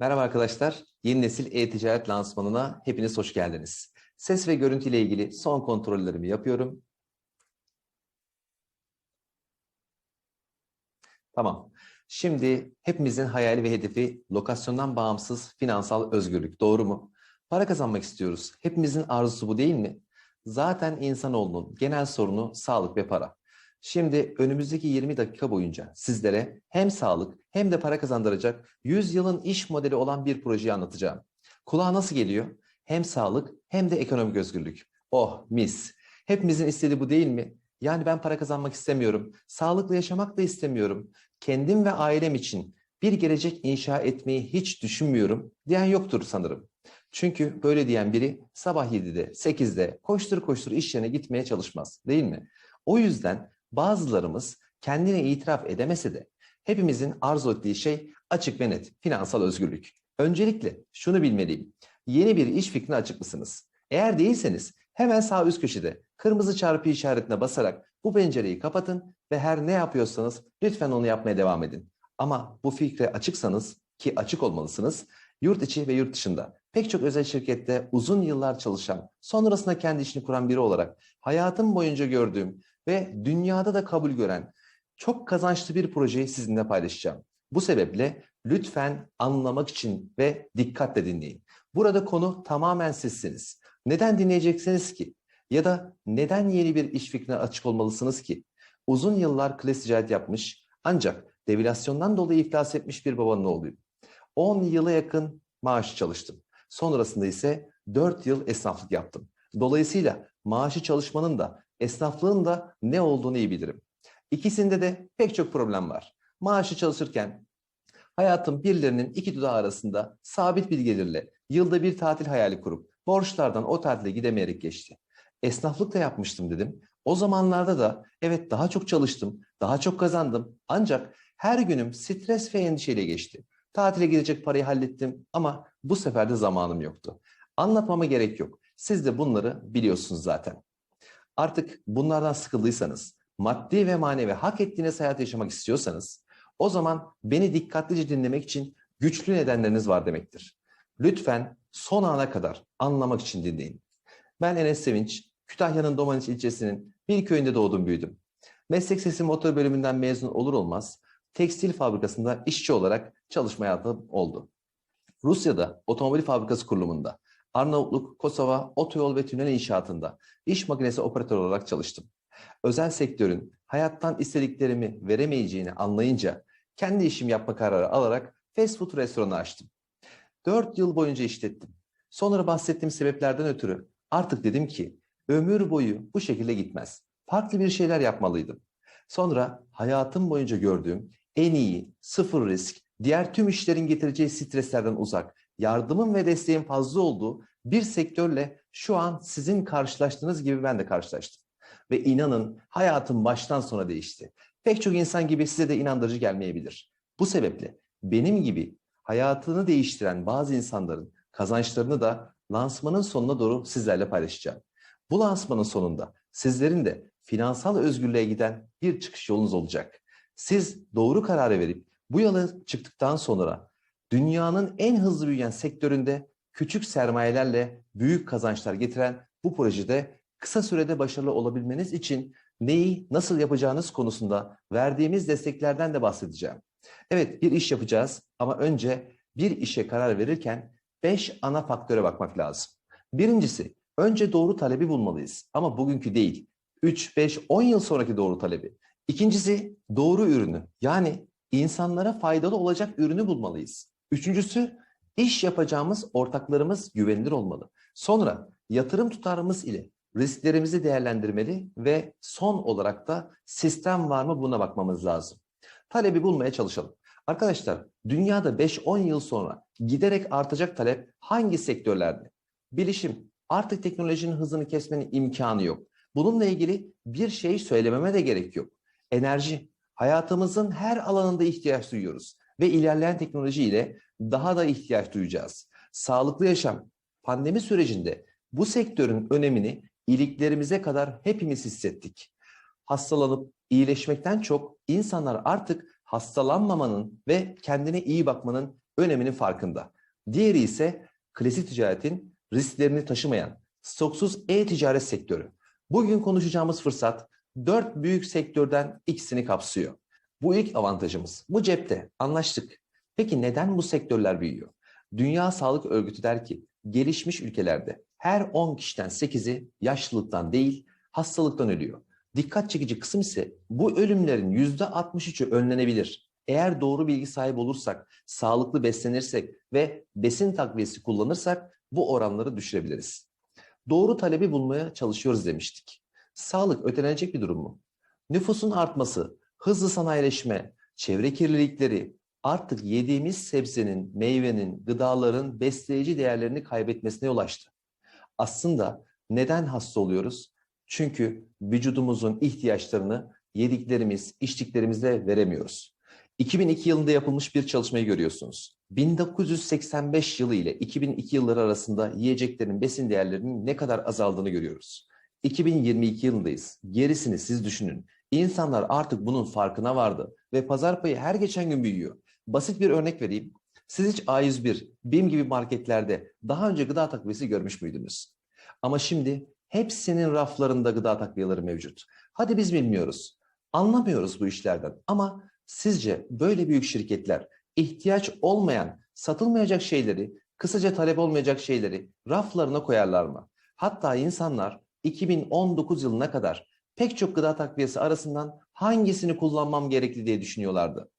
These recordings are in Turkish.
Merhaba arkadaşlar. Yeni nesil e-ticaret lansmanına hepiniz hoş geldiniz. Ses ve görüntü ile ilgili son kontrollerimi yapıyorum. Tamam. Şimdi hepimizin hayali ve hedefi lokasyondan bağımsız finansal özgürlük. Doğru mu? Para kazanmak istiyoruz. Hepimizin arzusu bu değil mi? Zaten insanoğlunun genel sorunu sağlık ve para. Şimdi önümüzdeki 20 dakika boyunca sizlere hem sağlık hem de para kazandıracak 100 yılın iş modeli olan bir projeyi anlatacağım. Kulağa nasıl geliyor? Hem sağlık hem de ekonomik özgürlük. Oh mis. Hepimizin istediği bu değil mi? Yani ben para kazanmak istemiyorum. Sağlıklı yaşamak da istemiyorum. Kendim ve ailem için bir gelecek inşa etmeyi hiç düşünmüyorum diyen yoktur sanırım. Çünkü böyle diyen biri sabah 7'de, 8'de koştur koştur iş yerine gitmeye çalışmaz değil mi? O yüzden bazılarımız kendine itiraf edemese de hepimizin arzu ettiği şey açık ve net finansal özgürlük. Öncelikle şunu bilmeliyim. Yeni bir iş fikrine açık mısınız? Eğer değilseniz hemen sağ üst köşede kırmızı çarpı işaretine basarak bu pencereyi kapatın ve her ne yapıyorsanız lütfen onu yapmaya devam edin. Ama bu fikre açıksanız ki açık olmalısınız, yurt içi ve yurt dışında pek çok özel şirkette uzun yıllar çalışan, sonrasında kendi işini kuran biri olarak hayatım boyunca gördüğüm ve dünyada da kabul gören çok kazançlı bir projeyi sizinle paylaşacağım. Bu sebeple lütfen anlamak için ve dikkatle dinleyin. Burada konu tamamen sizsiniz. Neden dinleyeceksiniz ki? Ya da neden yeni bir iş fikrine açık olmalısınız ki? Uzun yıllar klas ticaret yapmış ancak devalüasyondan dolayı iflas etmiş bir babanın oğluyum. 10 yıla yakın maaşı çalıştım. Sonrasında ise 4 yıl esnaflık yaptım. Dolayısıyla maaşı çalışmanın da esnaflığın da ne olduğunu iyi bilirim. İkisinde de pek çok problem var. Maaşı çalışırken hayatım birilerinin iki dudağı arasında sabit bir gelirle yılda bir tatil hayali kurup borçlardan o tatile gidemeyerek geçti. Esnaflık da yapmıştım dedim. O zamanlarda da evet daha çok çalıştım, daha çok kazandım. Ancak her günüm stres ve endişeyle geçti. Tatile gidecek parayı hallettim ama bu sefer de zamanım yoktu. Anlatmama gerek yok. Siz de bunları biliyorsunuz zaten. Artık bunlardan sıkıldıysanız, maddi ve manevi hak ettiğiniz hayat yaşamak istiyorsanız, o zaman beni dikkatlice dinlemek için güçlü nedenleriniz var demektir. Lütfen son ana kadar anlamak için dinleyin. Ben Enes Sevinç, Kütahya'nın Domaniç ilçesinin bir köyünde doğdum büyüdüm. Meslek sesi motor bölümünden mezun olur olmaz tekstil fabrikasında işçi olarak çalışma hayatım oldu. Rusya'da otomobil fabrikası kurulumunda, Arnavutluk, Kosova, otoyol ve tünel inşaatında iş makinesi operatörü olarak çalıştım. Özel sektörün hayattan istediklerimi veremeyeceğini anlayınca kendi işim yapma kararı alarak fast food restoranı açtım. 4 yıl boyunca işlettim. Sonra bahsettiğim sebeplerden ötürü artık dedim ki ömür boyu bu şekilde gitmez. Farklı bir şeyler yapmalıydım. Sonra hayatım boyunca gördüğüm en iyi, sıfır risk, diğer tüm işlerin getireceği streslerden uzak, yardımın ve desteğin fazla olduğu bir sektörle şu an sizin karşılaştığınız gibi ben de karşılaştım. Ve inanın hayatım baştan sona değişti. Pek çok insan gibi size de inandırıcı gelmeyebilir. Bu sebeple benim gibi hayatını değiştiren bazı insanların kazançlarını da lansmanın sonuna doğru sizlerle paylaşacağım. Bu lansmanın sonunda sizlerin de finansal özgürlüğe giden bir çıkış yolunuz olacak. Siz doğru kararı verip bu yola çıktıktan sonra dünyanın en hızlı büyüyen sektöründe küçük sermayelerle büyük kazançlar getiren bu projede kısa sürede başarılı olabilmeniz için neyi nasıl yapacağınız konusunda verdiğimiz desteklerden de bahsedeceğim. Evet bir iş yapacağız ama önce bir işe karar verirken 5 ana faktöre bakmak lazım. Birincisi önce doğru talebi bulmalıyız ama bugünkü değil. 3, 5, 10 yıl sonraki doğru talebi. İkincisi doğru ürünü yani insanlara faydalı olacak ürünü bulmalıyız. Üçüncüsü iş yapacağımız ortaklarımız güvenilir olmalı. Sonra yatırım tutarımız ile risklerimizi değerlendirmeli ve son olarak da sistem var mı buna bakmamız lazım. Talebi bulmaya çalışalım. Arkadaşlar dünyada 5-10 yıl sonra giderek artacak talep hangi sektörlerde? Bilişim. Artık teknolojinin hızını kesmenin imkanı yok. Bununla ilgili bir şey söylememe de gerek yok. Enerji. Hayatımızın her alanında ihtiyaç duyuyoruz ve ilerleyen teknoloji ile daha da ihtiyaç duyacağız. Sağlıklı yaşam. Pandemi sürecinde bu sektörün önemini iliklerimize kadar hepimiz hissettik. Hastalanıp iyileşmekten çok insanlar artık hastalanmamanın ve kendine iyi bakmanın öneminin farkında. Diğeri ise klasik ticaretin risklerini taşımayan stoksuz e-ticaret sektörü. Bugün konuşacağımız fırsat dört büyük sektörden ikisini kapsıyor. Bu ilk avantajımız. Bu cepte. Anlaştık. Peki neden bu sektörler büyüyor? Dünya Sağlık Örgütü der ki gelişmiş ülkelerde her 10 kişiden 8'i yaşlılıktan değil hastalıktan ölüyor. Dikkat çekici kısım ise bu ölümlerin %63'ü önlenebilir. Eğer doğru bilgi sahibi olursak, sağlıklı beslenirsek ve besin takviyesi kullanırsak bu oranları düşürebiliriz. Doğru talebi bulmaya çalışıyoruz demiştik. Sağlık ötelenecek bir durum mu? Nüfusun artması, hızlı sanayileşme, çevre kirlilikleri, artık yediğimiz sebzenin, meyvenin, gıdaların besleyici değerlerini kaybetmesine yol açtı. Aslında neden hasta oluyoruz? Çünkü vücudumuzun ihtiyaçlarını yediklerimiz, içtiklerimizle veremiyoruz. 2002 yılında yapılmış bir çalışmayı görüyorsunuz. 1985 yılı ile 2002 yılları arasında yiyeceklerin besin değerlerinin ne kadar azaldığını görüyoruz. 2022 yılındayız. Gerisini siz düşünün. İnsanlar artık bunun farkına vardı ve pazar payı her geçen gün büyüyor. Basit bir örnek vereyim. Siz hiç A101, BİM gibi marketlerde daha önce gıda takviyesi görmüş müydünüz? Ama şimdi hepsinin raflarında gıda takviyeleri mevcut. Hadi biz bilmiyoruz. Anlamıyoruz bu işlerden ama sizce böyle büyük şirketler ihtiyaç olmayan, satılmayacak şeyleri, kısaca talep olmayacak şeyleri raflarına koyarlar mı? Hatta insanlar 2019 yılına kadar pek çok gıda takviyesi arasından hangisini kullanmam gerekli diye düşünüyorlardı.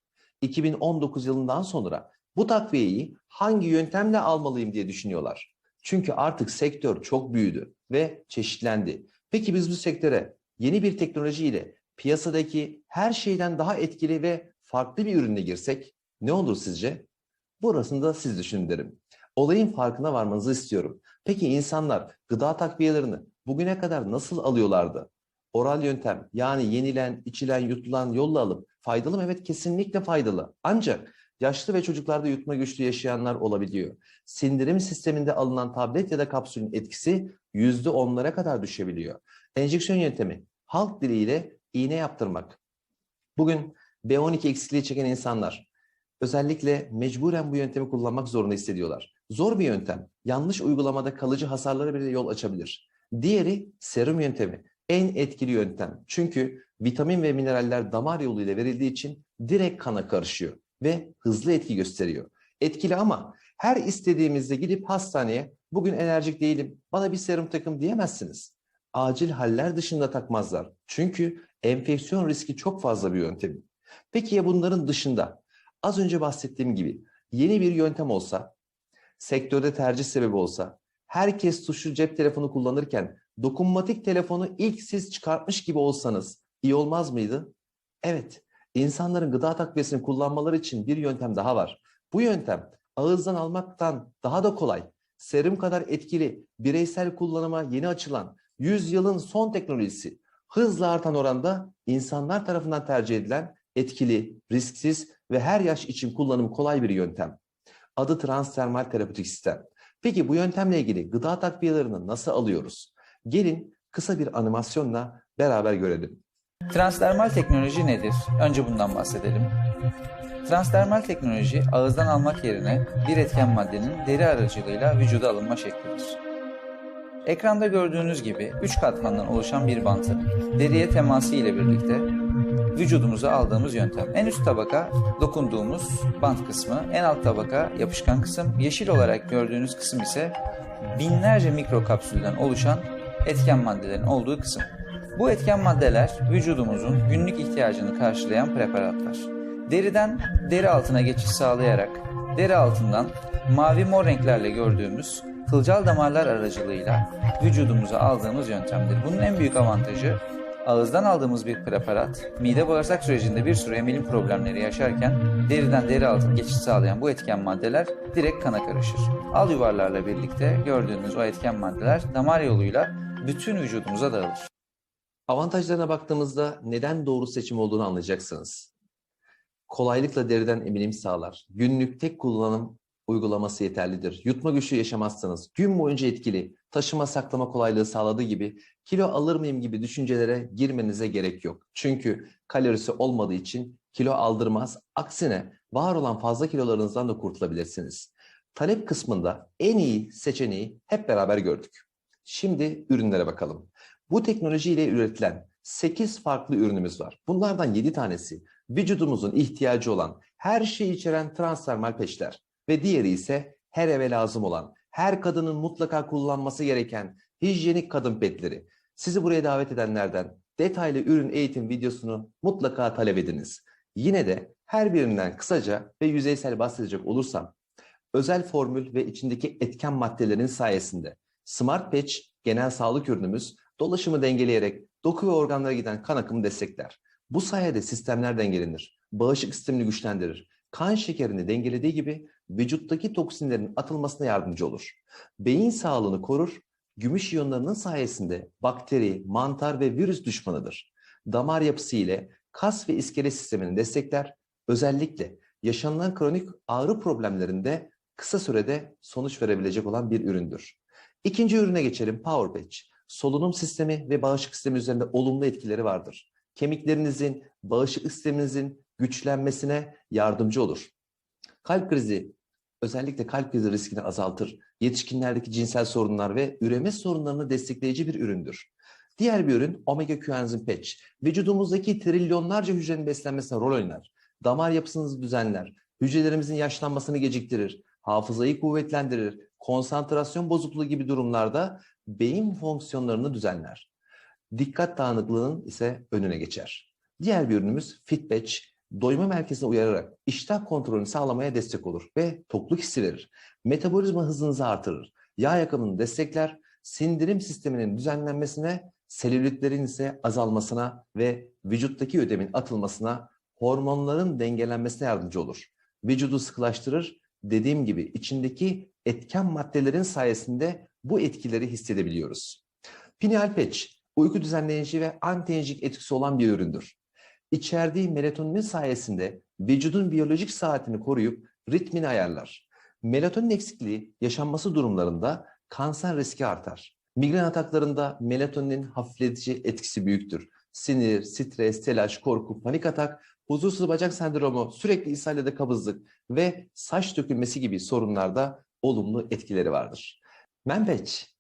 2019 yılından sonra bu takviyeyi hangi yöntemle almalıyım diye düşünüyorlar. Çünkü artık sektör çok büyüdü ve çeşitlendi. Peki biz bu sektöre yeni bir teknolojiyle piyasadaki her şeyden daha etkili ve farklı bir ürünle girsek ne olur sizce? Burasını da siz düşünün derim. Olayın farkına varmanızı istiyorum. Peki insanlar gıda takviyelerini bugüne kadar nasıl alıyorlardı? Oral yöntem yani yenilen, içilen, yutulan yolla alıp faydalı mı? Evet kesinlikle faydalı. Ancak yaşlı ve çocuklarda yutma güçlüğü yaşayanlar olabiliyor. Sindirim sisteminde alınan tablet ya da kapsülün etkisi yüzde onlara kadar düşebiliyor. Enjeksiyon yöntemi halk diliyle iğne yaptırmak. Bugün B12 eksikliği çeken insanlar özellikle mecburen bu yöntemi kullanmak zorunda hissediyorlar. Zor bir yöntem. Yanlış uygulamada kalıcı hasarlara bile yol açabilir. Diğeri serum yöntemi. En etkili yöntem. Çünkü vitamin ve mineraller damar yoluyla verildiği için direkt kana karışıyor ve hızlı etki gösteriyor. Etkili ama her istediğimizde gidip hastaneye bugün enerjik değilim bana bir serum takım diyemezsiniz. Acil haller dışında takmazlar. Çünkü enfeksiyon riski çok fazla bir yöntem. Peki ya bunların dışında az önce bahsettiğim gibi yeni bir yöntem olsa, sektörde tercih sebebi olsa, herkes tuşlu cep telefonu kullanırken dokunmatik telefonu ilk siz çıkartmış gibi olsanız iyi olmaz mıydı? Evet, insanların gıda takviyesini kullanmaları için bir yöntem daha var. Bu yöntem ağızdan almaktan daha da kolay, serum kadar etkili, bireysel kullanıma yeni açılan, 100 yılın son teknolojisi, hızla artan oranda insanlar tarafından tercih edilen etkili, risksiz ve her yaş için kullanım kolay bir yöntem. Adı transdermal terapötik sistem. Peki bu yöntemle ilgili gıda takviyelerini nasıl alıyoruz? Gelin kısa bir animasyonla beraber görelim. Transdermal teknoloji nedir? Önce bundan bahsedelim. Transdermal teknoloji ağızdan almak yerine bir etken maddenin deri aracılığıyla vücuda alınma şeklidir. Ekranda gördüğünüz gibi 3 katmandan oluşan bir bantı deriye teması ile birlikte vücudumuza aldığımız yöntem. En üst tabaka dokunduğumuz bant kısmı, en alt tabaka yapışkan kısım, yeşil olarak gördüğünüz kısım ise binlerce mikrokapsülden oluşan etken maddelerin olduğu kısım. Bu etken maddeler vücudumuzun günlük ihtiyacını karşılayan preparatlar. Deriden deri altına geçiş sağlayarak deri altından mavi mor renklerle gördüğümüz kılcal damarlar aracılığıyla vücudumuza aldığımız yöntemdir. Bunun en büyük avantajı ağızdan aldığımız bir preparat mide bağırsak sürecinde bir sürü emilim problemleri yaşarken deriden deri altına geçiş sağlayan bu etken maddeler direkt kana karışır. Al yuvarlarla birlikte gördüğünüz o etken maddeler damar yoluyla bütün vücudumuza dağılır. Avantajlarına baktığımızda neden doğru seçim olduğunu anlayacaksınız. Kolaylıkla deriden emilim sağlar. Günlük tek kullanım uygulaması yeterlidir. Yutma güçlüğü yaşamazsanız gün boyunca etkili, taşıma saklama kolaylığı sağladığı gibi kilo alır mıyım gibi düşüncelere girmenize gerek yok. Çünkü kalorisi olmadığı için Kilo aldırmaz. Aksine var olan fazla kilolarınızdan da kurtulabilirsiniz. Talep kısmında en iyi seçeneği hep beraber gördük. Şimdi ürünlere bakalım. Bu teknolojiyle üretilen 8 farklı ürünümüz var. Bunlardan 7 tanesi vücudumuzun ihtiyacı olan her şeyi içeren transdermal peçler ve diğeri ise her eve lazım olan, her kadının mutlaka kullanması gereken hijyenik kadın petleri. Sizi buraya davet edenlerden detaylı ürün eğitim videosunu mutlaka talep ediniz. Yine de her birinden kısaca ve yüzeysel bahsedecek olursam, özel formül ve içindeki etken maddelerin sayesinde Smart Patch genel sağlık ürünümüz dolaşımı dengeleyerek doku ve organlara giden kan akımı destekler. Bu sayede sistemler dengelenir, bağışıklık sistemini güçlendirir, kan şekerini dengelediği gibi vücuttaki toksinlerin atılmasına yardımcı olur. Beyin sağlığını korur, gümüş iyonlarının sayesinde bakteri, mantar ve virüs düşmanıdır. Damar yapısı ile kas ve iskelet sistemini destekler, özellikle yaşanılan kronik ağrı problemlerinde kısa sürede sonuç verebilecek olan bir üründür. İkinci ürüne geçelim Power Patch. Solunum sistemi ve bağışıklık sistemi üzerinde olumlu etkileri vardır. Kemiklerinizin, bağışıklık sisteminizin güçlenmesine yardımcı olur. Kalp krizi, özellikle kalp krizi riskini azaltır. Yetişkinlerdeki cinsel sorunlar ve üreme sorunlarını destekleyici bir üründür. Diğer bir ürün omega Q enzim patch. Vücudumuzdaki trilyonlarca hücrenin beslenmesine rol oynar. Damar yapısınızı düzenler. Hücrelerimizin yaşlanmasını geciktirir. Hafızayı kuvvetlendirir. Konsantrasyon bozukluğu gibi durumlarda beyin fonksiyonlarını düzenler. Dikkat dağınıklığının ise önüne geçer. Diğer bir ürünümüz Fitbatch, doyma merkezine uyararak iştah kontrolünü sağlamaya destek olur ve tokluk hissi verir. Metabolizma hızınızı artırır. Yağ yakımını destekler, sindirim sisteminin düzenlenmesine, selülitlerin ise azalmasına ve vücuttaki ödemin atılmasına, hormonların dengelenmesine yardımcı olur. Vücudu sıkılaştırır, dediğim gibi içindeki etken maddelerin sayesinde bu etkileri hissedebiliyoruz. Pineal Patch, uyku düzenleyici ve antienjik etkisi olan bir üründür. İçerdiği melatonin sayesinde vücudun biyolojik saatini koruyup ritmini ayarlar. Melatonin eksikliği yaşanması durumlarında kanser riski artar. Migren ataklarında melatoninin hafifletici etkisi büyüktür. Sinir, stres, telaş, korku, panik atak, huzursuz bacak sendromu, sürekli ishal ya da kabızlık ve saç dökülmesi gibi sorunlarda olumlu etkileri vardır. Mempeç,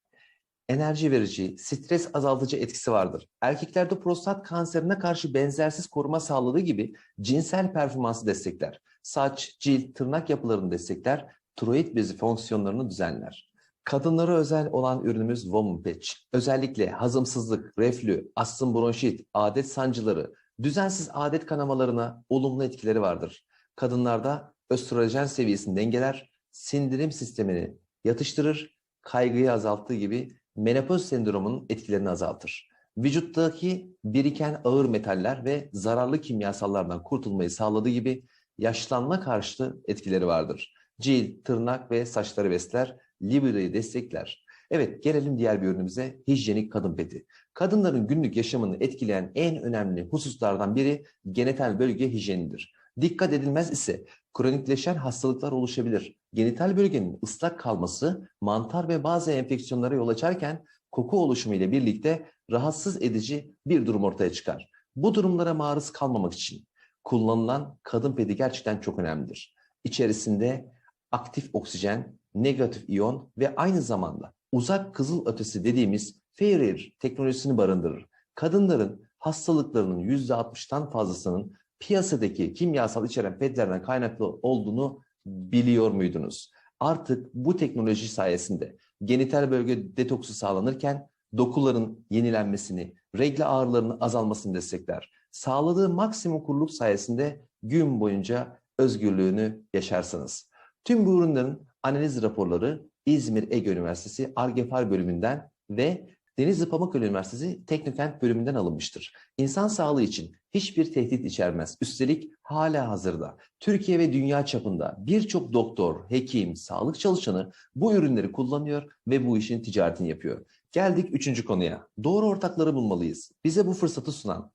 enerji verici, stres azaltıcı etkisi vardır. Erkeklerde prostat kanserine karşı benzersiz koruma sağladığı gibi cinsel performansı destekler. Saç, cilt, tırnak yapılarını destekler, tiroid bezi fonksiyonlarını düzenler. Kadınlara özel olan ürünümüz Woman Patch. Özellikle hazımsızlık, reflü, astım bronşit, adet sancıları, düzensiz adet kanamalarına olumlu etkileri vardır. Kadınlarda östrojen seviyesini dengeler, sindirim sistemini yatıştırır, kaygıyı azalttığı gibi menopoz sendromunun etkilerini azaltır. Vücuttaki biriken ağır metaller ve zararlı kimyasallardan kurtulmayı sağladığı gibi yaşlanma karşıtı etkileri vardır. Cilt, tırnak ve saçları besler, libidoyu destekler. Evet gelelim diğer bir ürünümüze hijyenik kadın peti. Kadınların günlük yaşamını etkileyen en önemli hususlardan biri genital bölge hijyenidir. Dikkat edilmez ise kronikleşen hastalıklar oluşabilir. Genital bölgenin ıslak kalması mantar ve bazı enfeksiyonlara yol açarken koku oluşumu ile birlikte rahatsız edici bir durum ortaya çıkar. Bu durumlara maruz kalmamak için kullanılan kadın pedi gerçekten çok önemlidir. İçerisinde aktif oksijen, negatif iyon ve aynı zamanda uzak kızıl ötesi dediğimiz Fairer teknolojisini barındırır. Kadınların hastalıklarının %60'tan fazlasının piyasadaki kimyasal içeren petlerden kaynaklı olduğunu biliyor muydunuz? Artık bu teknoloji sayesinde genital bölge detoksu sağlanırken dokuların yenilenmesini, regle ağrılarının azalmasını destekler. Sağladığı maksimum kuruluk sayesinde gün boyunca özgürlüğünü yaşarsınız. Tüm bu ürünlerin analiz raporları İzmir Ege Üniversitesi Argefar bölümünden ve Denizli Pamukkale Üniversitesi Teknokent bölümünden alınmıştır. İnsan sağlığı için hiçbir tehdit içermez. Üstelik hala hazırda Türkiye ve dünya çapında birçok doktor, hekim, sağlık çalışanı bu ürünleri kullanıyor ve bu işin ticaretini yapıyor. Geldik üçüncü konuya. Doğru ortakları bulmalıyız. Bize bu fırsatı sunan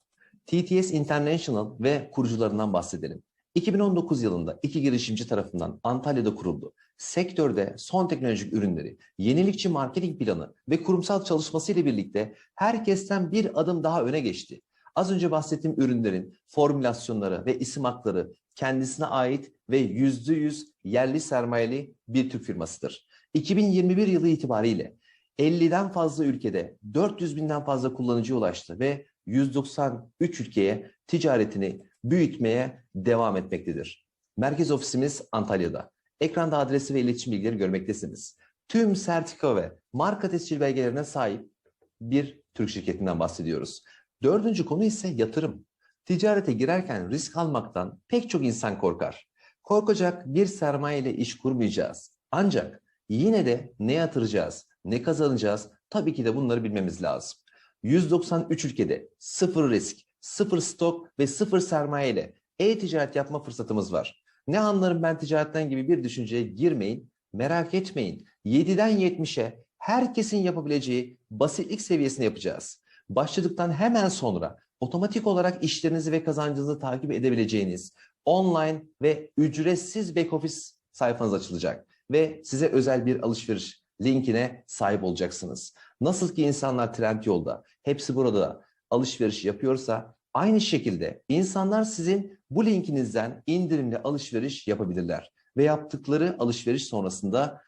TTS International ve kurucularından bahsedelim. 2019 yılında iki girişimci tarafından Antalya'da kuruldu. Sektörde son teknolojik ürünleri, yenilikçi marketing planı ve kurumsal çalışması ile birlikte herkesten bir adım daha öne geçti. Az önce bahsettiğim ürünlerin formülasyonları ve isim hakları kendisine ait ve yüzde yüz yerli sermayeli bir Türk firmasıdır. 2021 yılı itibariyle 50'den fazla ülkede 400 binden fazla kullanıcıya ulaştı ve 193 ülkeye ticaretini büyütmeye devam etmektedir. Merkez ofisimiz Antalya'da. Ekranda adresi ve iletişim bilgileri görmektesiniz. Tüm sertifika ve marka tescil belgelerine sahip bir Türk şirketinden bahsediyoruz. Dördüncü konu ise yatırım. Ticarete girerken risk almaktan pek çok insan korkar. Korkacak bir sermaye ile iş kurmayacağız. Ancak yine de ne yatıracağız, ne kazanacağız tabii ki de bunları bilmemiz lazım. 193 ülkede sıfır risk, sıfır stok ve sıfır sermaye ile e-ticaret yapma fırsatımız var. Ne anlarım ben ticaretten gibi bir düşünceye girmeyin, merak etmeyin. 7'den 70'e herkesin yapabileceği basitlik seviyesini yapacağız. Başladıktan hemen sonra otomatik olarak işlerinizi ve kazancınızı takip edebileceğiniz online ve ücretsiz back office sayfanız açılacak ve size özel bir alışveriş linkine sahip olacaksınız. Nasıl ki insanlar Trendyol'da hepsi burada alışveriş yapıyorsa aynı şekilde insanlar sizin bu linkinizden indirimli alışveriş yapabilirler ve yaptıkları alışveriş sonrasında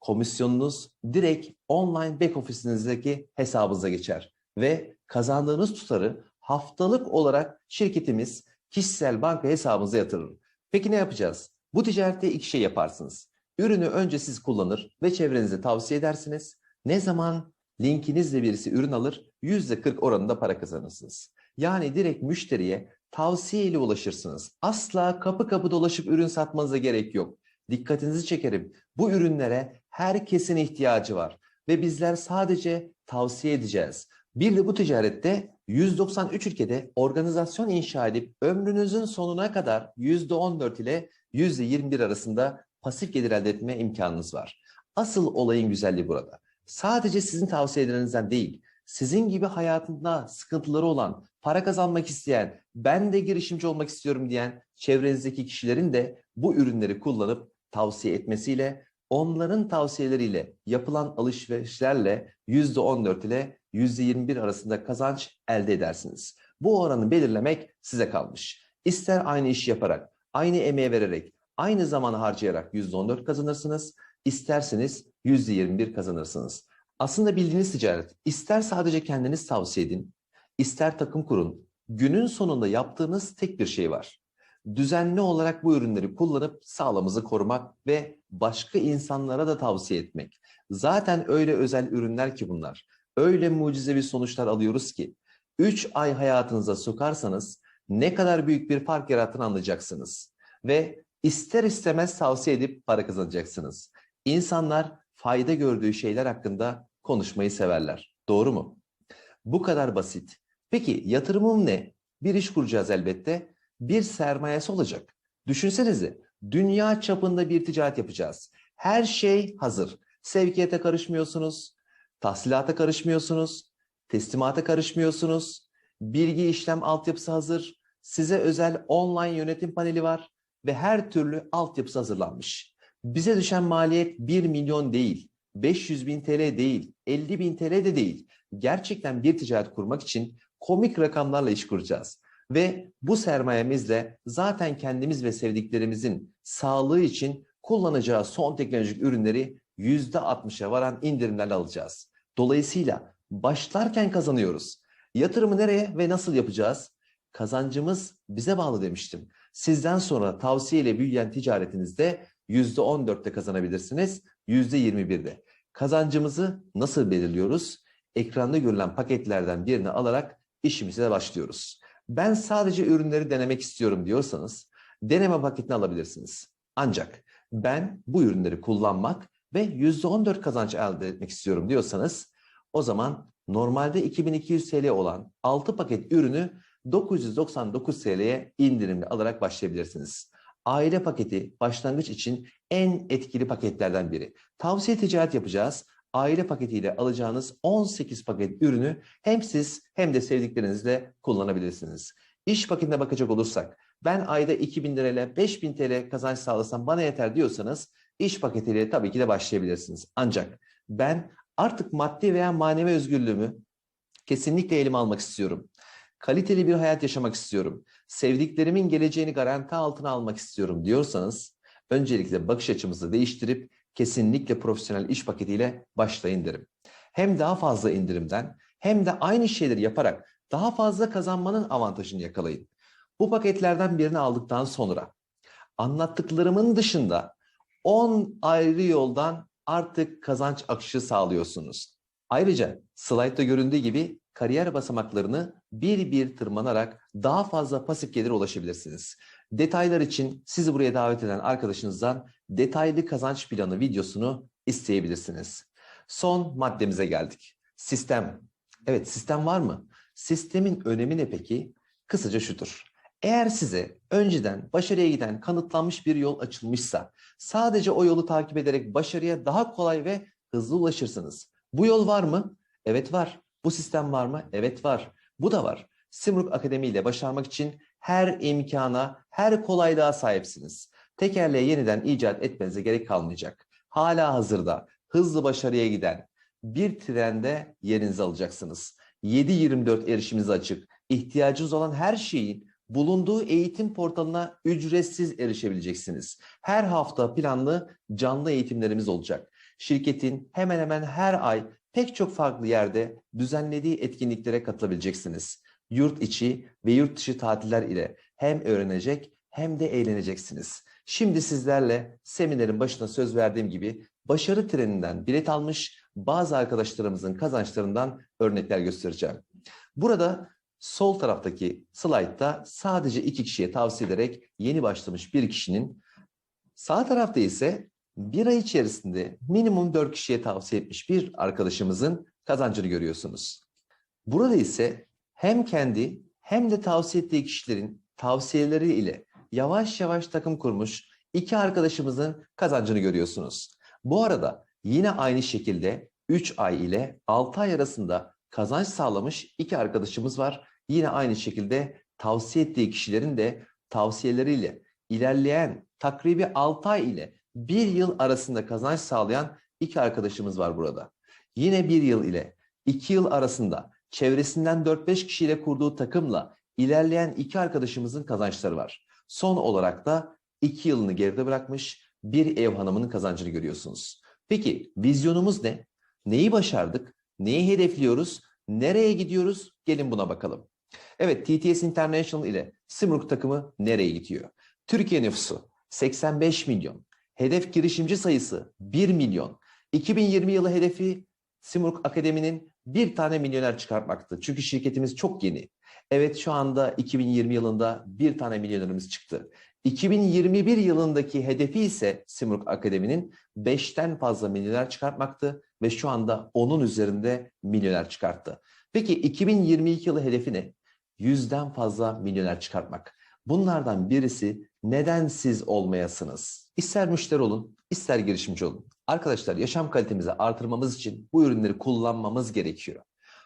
komisyonunuz direkt online back ofisinizdeki hesabınıza geçer ve kazandığınız tutarı haftalık olarak şirketimiz kişisel banka hesabınıza yatırır. Peki ne yapacağız? Bu ticarette iki şey yaparsınız. Ürünü önce siz kullanır ve çevrenize tavsiye edersiniz. Ne zaman linkinizle birisi ürün alır %40 oranında para kazanırsınız. Yani direkt müşteriye tavsiye ulaşırsınız. Asla kapı kapı dolaşıp ürün satmanıza gerek yok. Dikkatinizi çekerim. Bu ürünlere herkesin ihtiyacı var ve bizler sadece tavsiye edeceğiz. Bir de bu ticarette 193 ülkede organizasyon inşa edip ömrünüzün sonuna kadar %14 ile %21 arasında pasif gelir elde etme imkanınız var. Asıl olayın güzelliği burada. Sadece sizin tavsiyelerinizden değil, sizin gibi hayatında sıkıntıları olan, para kazanmak isteyen, ben de girişimci olmak istiyorum diyen çevrenizdeki kişilerin de bu ürünleri kullanıp tavsiye etmesiyle, onların tavsiyeleriyle yapılan alışverişlerle %14 ile %21 arasında kazanç elde edersiniz. Bu oranı belirlemek size kalmış. İster aynı işi yaparak, aynı emeğe vererek, aynı zamanı harcayarak %14 kazanırsınız, isterseniz %21 kazanırsınız. Aslında bildiğiniz ticaret, ister sadece kendiniz tavsiye edin, ister takım kurun, günün sonunda yaptığınız tek bir şey var. Düzenli olarak bu ürünleri kullanıp sağlığımızı korumak ve başka insanlara da tavsiye etmek. Zaten öyle özel ürünler ki bunlar. Öyle mucizevi sonuçlar alıyoruz ki 3 ay hayatınıza sokarsanız ne kadar büyük bir fark yarattığını anlayacaksınız. Ve ister istemez tavsiye edip para kazanacaksınız. İnsanlar fayda gördüğü şeyler hakkında konuşmayı severler. Doğru mu? Bu kadar basit. Peki yatırımım ne? Bir iş kuracağız elbette. Bir sermayesi olacak. Düşünsenize dünya çapında bir ticaret yapacağız. Her şey hazır. Sevkiyete karışmıyorsunuz, tahsilata karışmıyorsunuz, teslimata karışmıyorsunuz. Bilgi işlem altyapısı hazır. Size özel online yönetim paneli var ve her türlü altyapısı hazırlanmış. Bize düşen maliyet 1 milyon değil, 500 bin TL değil, 50 bin TL de değil. Gerçekten bir ticaret kurmak için komik rakamlarla iş kuracağız. Ve bu sermayemizle zaten kendimiz ve sevdiklerimizin sağlığı için kullanacağı son teknolojik ürünleri %60'a varan indirimlerle alacağız. Dolayısıyla başlarken kazanıyoruz. Yatırımı nereye ve nasıl yapacağız? Kazancımız bize bağlı demiştim. Sizden sonra tavsiyeyle büyüyen ticaretinizde %14'te kazanabilirsiniz, %21'de. Kazancımızı nasıl belirliyoruz? Ekranda görülen paketlerden birini alarak işimize başlıyoruz. Ben sadece ürünleri denemek istiyorum diyorsanız deneme paketini alabilirsiniz. Ancak ben bu ürünleri kullanmak ve %14 kazanç elde etmek istiyorum diyorsanız o zaman normalde 2200 TL olan 6 paket ürünü 999 TL'ye indirimli alarak başlayabilirsiniz. Aile paketi başlangıç için en etkili paketlerden biri. Tavsiye ticaret yapacağız. Aile paketiyle alacağınız 18 paket ürünü hem siz hem de sevdiklerinizle kullanabilirsiniz. İş paketine bakacak olursak ben ayda 2000 lirayla 5000 TL kazanç sağlasam bana yeter diyorsanız iş paketiyle tabii ki de başlayabilirsiniz. Ancak ben artık maddi veya manevi özgürlüğümü kesinlikle elime almak istiyorum. Kaliteli bir hayat yaşamak istiyorum, sevdiklerimin geleceğini garanti altına almak istiyorum diyorsanız öncelikle bakış açımızı değiştirip kesinlikle profesyonel iş paketiyle başlayın derim. Hem daha fazla indirimden hem de aynı şeyleri yaparak daha fazla kazanmanın avantajını yakalayın. Bu paketlerden birini aldıktan sonra anlattıklarımın dışında 10 ayrı yoldan artık kazanç akışı sağlıyorsunuz. Ayrıca slaytta göründüğü gibi kariyer basamaklarını bir bir tırmanarak daha fazla pasif gelire ulaşabilirsiniz. Detaylar için sizi buraya davet eden arkadaşınızdan detaylı kazanç planı videosunu isteyebilirsiniz. Son maddemize geldik. Sistem. Evet sistem var mı? Sistemin önemi ne peki? Kısaca şudur. Eğer size önceden başarıya giden kanıtlanmış bir yol açılmışsa sadece o yolu takip ederek başarıya daha kolay ve hızlı ulaşırsınız. Bu yol var mı? Evet var. Bu sistem var mı? Evet var. Bu da var. Simruk Akademi ile başarmak için her imkana, her kolaylığa sahipsiniz. Tekerleği yeniden icat etmenize gerek kalmayacak. Hala hazırda hızlı başarıya giden bir trende yerinizi alacaksınız. 7-24 erişiminiz açık. İhtiyacınız olan her şeyin bulunduğu eğitim portalına ücretsiz erişebileceksiniz. Her hafta planlı canlı eğitimlerimiz olacak. Şirketin hemen hemen her ay pek çok farklı yerde düzenlediği etkinliklere katılabileceksiniz. Yurt içi ve yurt dışı tatiller ile hem öğrenecek hem de eğleneceksiniz. Şimdi sizlerle seminerin başına söz verdiğim gibi başarı treninden bilet almış bazı arkadaşlarımızın kazançlarından örnekler göstereceğim. Burada sol taraftaki slaytta sadece iki kişiye tavsiye ederek yeni başlamış bir kişinin sağ tarafta ise bir ay içerisinde minimum dört kişiye tavsiye etmiş bir arkadaşımızın kazancını görüyorsunuz. Burada ise hem kendi hem de tavsiye ettiği kişilerin tavsiyeleri ile yavaş yavaş takım kurmuş iki arkadaşımızın kazancını görüyorsunuz. Bu arada yine aynı şekilde 3 ay ile 6 ay arasında kazanç sağlamış iki arkadaşımız var. Yine aynı şekilde tavsiye ettiği kişilerin de tavsiyeleriyle ilerleyen takribi 6 ay ile 1 yıl arasında kazanç sağlayan iki arkadaşımız var burada. Yine 1 yıl ile 2 yıl arasında çevresinden 4-5 kişiyle kurduğu takımla ilerleyen iki arkadaşımızın kazançları var. Son olarak da 2 yılını geride bırakmış bir ev hanımının kazancını görüyorsunuz. Peki vizyonumuz ne? Neyi başardık? Neyi hedefliyoruz? Nereye gidiyoruz? Gelin buna bakalım. Evet TTS International ile Simruk takımı nereye gidiyor? Türkiye nüfusu 85 milyon. Hedef girişimci sayısı 1 milyon. 2020 yılı hedefi Simruk Akademi'nin bir tane milyoner çıkartmaktı. Çünkü şirketimiz çok yeni. Evet şu anda 2020 yılında bir tane milyonerimiz çıktı. 2021 yılındaki hedefi ise Simruk Akademi'nin 5'ten fazla milyoner çıkartmaktı ve şu anda onun üzerinde milyoner çıkarttı. Peki 2022 yılı hedefi ne? 100'den fazla milyoner çıkartmak. Bunlardan birisi neden siz olmayasınız? İster müşteri olun, ister girişimci olun. Arkadaşlar yaşam kalitemizi artırmamız için bu ürünleri kullanmamız gerekiyor.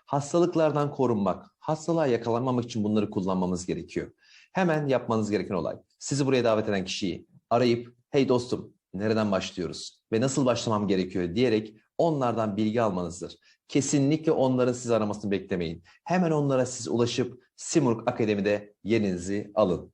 Hastalıklardan korunmak, hastalığa yakalanmamak için bunları kullanmamız gerekiyor. Hemen yapmanız gereken olay. Sizi buraya davet eden kişiyi arayıp hey dostum nereden başlıyoruz ve nasıl başlamam gerekiyor diyerek onlardan bilgi almanızdır. Kesinlikle onların sizi aramasını beklemeyin. Hemen onlara siz ulaşıp Simurg Akademi'de yerinizi alın.